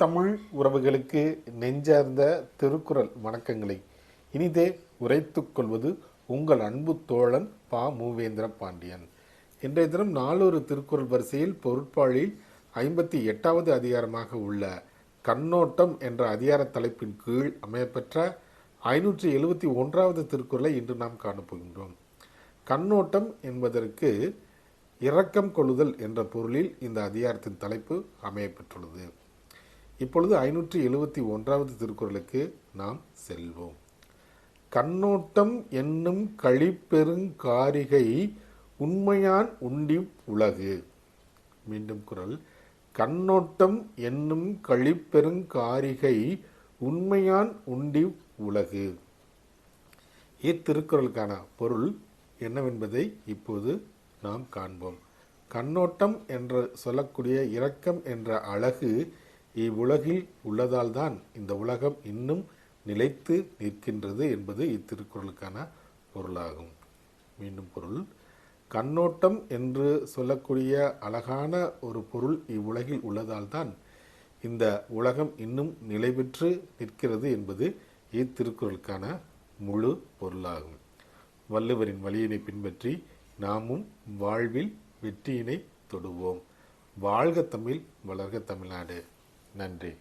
தமிழ் உறவுகளுக்கு நெஞ்சார்ந்த திருக்குறள் வணக்கங்களை. இனிதே உரைத்து கொள்வது உங்கள் அன்பு தோழன் பா. மூவேந்திர பாண்டியன். இன்றைய தினம் நாளொரு திருக்குறள் வரிசையில் பொருட்பாழில் ஐம்பத்தி எட்டாவது அதிகாரமாக உள்ள கண்ணோட்டம் என்ற அதிகார தலைப்பின் கீழ் அமையப்பெற்ற ஐநூற்றி எழுபத்தி ஒன்றாவது திருக்குறளை இன்று நாம் காணப்போகின்றோம் கண்ணோட்டம் என்பதற்கு இரக்கம் கொள்ளுதல் என்ற பொருளில் இந்த அதிகாரத்தின் தலைப்பு அமையப்பெற்றுள்ளது இப்பொழுது ஐநூற்றி எழுபத்தி ஒன்றாவது திருக்குறளுக்கு நாம் செல்வோம். கண்ணோட்டம் என்னும் கழிப்பெருங்காரிகை உண்மையான் உண்டி உலகு. மீண்டும் குரல். கண்ணோட்டம் என்னும் கழிப்பெருங்காரிகை உண்மையான் உண்டி உலகு. இத்திருக்குறளுக்கான பொருள் என்னவென்பதை இப்போது நாம் காண்போம். கண்ணோட்டம் என்று சொல்லக்கூடிய இரக்கம் என்ற அழகு இவ்வுலகில் உள்ளதால்தான் இந்த உலகம் இன்னும் நிலைத்து நிற்கின்றது என்பது இத்திருக்குறளுக்கான பொருளாகும். மீண்டும் பொருள். கண்ணோட்டம் என்று சொல்லக்கூடிய அழகான ஒரு பொருள் இவ்வுலகில் உள்ளதால் தான் இந்த உலகம் இன்னும் நிலை பெற்று நிற்கிறது என்பது இத்திருக்குறளுக்கான முழு பொருளாகும். வள்ளுவரின் வழியினை பின்பற்றி நாமும் வாழ்வில் வெற்றியினை தொடுவோம். வாழ்க தமிழ் வளர்க தமிழ்நாடு. நன்றி.